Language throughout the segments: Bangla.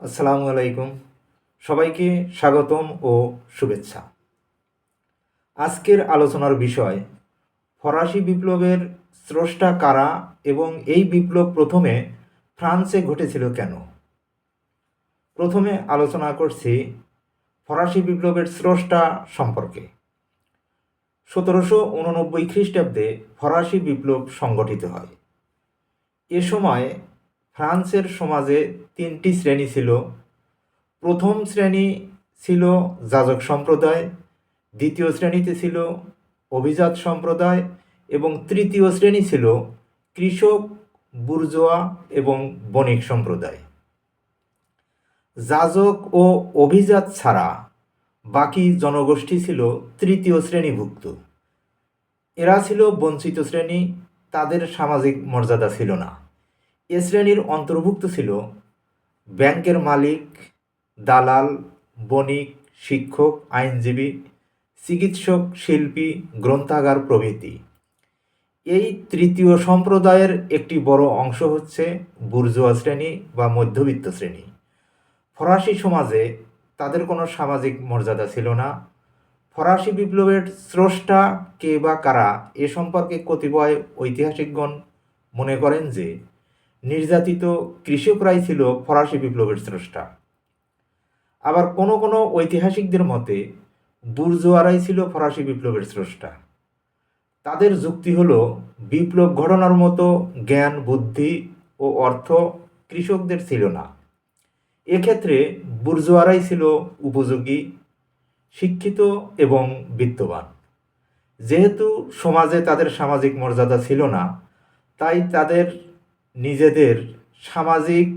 আসসালামু আলাইকুম। সবাইকে স্বাগতম ও শুভেচ্ছা। আজকের আলোচনার বিষয়, ফরাসি বিপ্লবের স্রষ্টা কারা এবং এই বিপ্লব প্রথমে ফ্রান্সে ঘটেছিল কেন? প্রথমে আলোচনা করছি ফরাসি বিপ্লবের স্রষ্টা সম্পর্কে। সতেরোশো উননব্বই খ্রিস্টাব্দে ফরাসি বিপ্লব সংগঠিত হয়। এ সময় ফ্রান্সের সমাজে তিনটি শ্রেণি ছিল। প্রথম শ্রেণি ছিল যাজক সম্প্রদায়, দ্বিতীয় শ্রেণীতে ছিল অভিজাত সম্প্রদায় এবং তৃতীয় শ্রেণি ছিল কৃষক, বুর্জোয়া এবং বণিক সম্প্রদায়। যাজক ও অভিজাত ছাড়া বাকি জনগোষ্ঠী ছিল তৃতীয় শ্রেণীভুক্ত। এরা ছিল বঞ্চিত শ্রেণি, তাদের সামাজিক মর্যাদা ছিল না। এ শ্রেণির অন্তর্ভুক্ত ছিল ব্যাংকের মালিক, দালাল, বণিক, শিক্ষক, আইনজীবী, চিকিৎসক, শিল্পী, গ্রন্থাগার প্রভৃতি। এই তৃতীয় সম্প্রদায়ের একটি বড় অংশ হচ্ছে বুর্জোয়া শ্রেণি বা মধ্যবিত্ত শ্রেণি। ফরাসি সমাজে তাদের কোনো সামাজিক মর্যাদা ছিল না। ফরাসি বিপ্লবের স্রষ্টা কে বা কারা এ সম্পর্কে কতিপয় ঐতিহাসিকগণ মনে করেন যে নির্যাতিত কৃষকরাই ছিল ফরাসি বিপ্লবের স্রষ্টা। আবার কোনো কোনো ঐতিহাসিকদের মতে, বুর্জোয়ারাই ছিল ফরাসি বিপ্লবের স্রষ্টা। তাদের যুক্তি হলো, বিপ্লব ঘটনার মতো জ্ঞান, বুদ্ধি ও অর্থ কৃষকদের ছিল না। এক্ষেত্রে বুর্জোয়ারাই ছিল উপযোগী, শিক্ষিত এবং বিত্তবান। যেহেতু সমাজে তাদের সামাজিক মর্যাদা ছিল না, তাই তাদের নিজেদের সামাজিক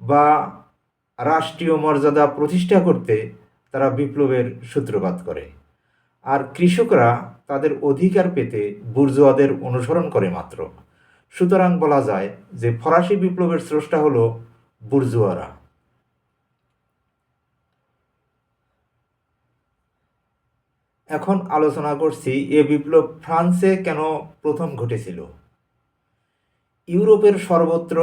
বা রাষ্ট্রীয় মর্যাদা প্রতিষ্ঠা করতে তারা বিপ্লবের সূত্রপাত করে। আর কৃষকরা তাদের অধিকার পেতে বুর্জোয়াদের অনুসরণ করে মাত্র। সুতরাং বলা যায় যে ফরাসি বিপ্লবের স্রষ্টা হলো বুর্জোয়ারা। এখন আলোচনা করছি, এ বিপ্লব ফ্রান্সে কেন প্রথম ঘটেছিল? ইউরোপের সর্বত্র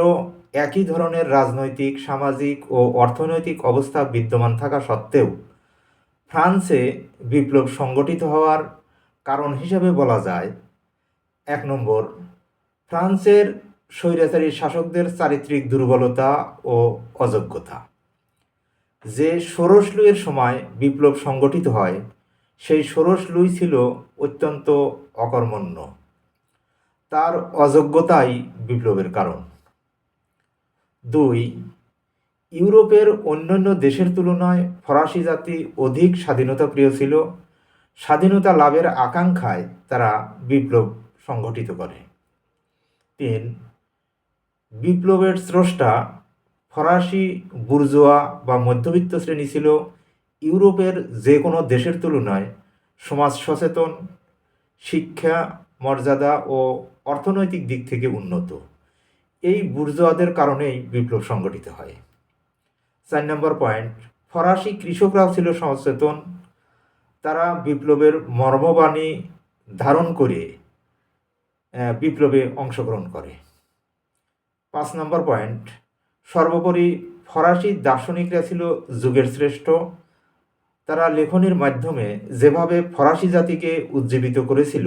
একই ধরনের রাজনৈতিক, সামাজিক ও অর্থনৈতিক অবস্থা বিদ্যমান থাকা সত্ত্বেও ফ্রান্সে বিপ্লব সংগঠিত হওয়ার কারণ হিসাবে বলা যায়, এক নম্বর, ফ্রান্সের স্বৈরাচারী শাসকদের চারিত্রিক দুর্বলতা ও অযোগ্যতা। যে ষোড়শ লুইয়ের সময় বিপ্লব সংগঠিত হয়, সেই ষোড়শ লুই ছিল অত্যন্ত অকর্মণ্য। তার অযোগ্যতাই বিপ্লবের কারণ। দুই, ইউরোপের অন্যান্য দেশের তুলনায় ফরাসি জাতি অধিক স্বাধীনতা প্রিয় ছিল। স্বাধীনতা লাভের আকাঙ্ক্ষায় তারা বিপ্লব সংগঠিত করে। তিন, বিপ্লবের স্রষ্টা ফরাসি বুর্জোয়া বা মধ্যবিত্ত শ্রেণি ছিল। ইউরোপের যে কোনো দেশের তুলনায় সমাজ সচেতন, শিক্ষা মর্যাদা ও অর্থনৈতিক দিক থেকে উন্নত। এই বুর্জোয়াদের কারণেই বিপ্লব সংগঠিত হয়। চার নম্বর পয়েন্ট, ফরাসি কৃষকরাও ছিল সচেতন। তারা বিপ্লবের মর্মবাণী ধারণ করে বিপ্লবে অংশগ্রহণ করে। পাঁচ নম্বর পয়েন্ট, সর্বোপরি ফরাসি দার্শনিকরা ছিল যুগের শ্রেষ্ঠ। তারা লেখনির মাধ্যমে যেভাবে ফরাসি জাতিকে উজ্জীবিত করেছিল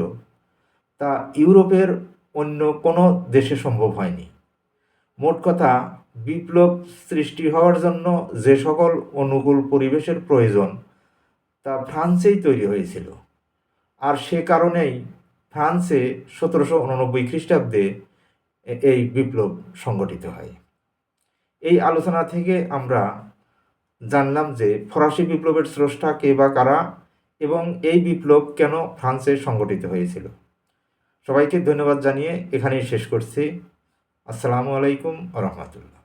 তা ইউরোপের অন্য কোনো দেশে সম্ভব হয়নি। মোট কথা, বিপ্লব সৃষ্টি হওয়ার জন্য যে সকল অনুকূল পরিবেশের প্রয়োজন, তা ফ্রান্সেই তৈরি হয়েছিল। আর সে কারণেই ফ্রান্সে সতেরোশো উননব্বই খ্রিস্টাব্দে এই বিপ্লব সংগঠিত হয়। এই আলোচনা থেকে আমরা জানলাম যে ফরাসি বিপ্লবের স্রষ্টা কে বা কারা এবং এই বিপ্লব কেন ফ্রান্সে সংগঠিত হয়েছিল। সবাইকে ধন্যবাদ জানিয়ে এখানেই শেষ করছি। আসসালামু আলাইকুম রহমতুল্লাহ।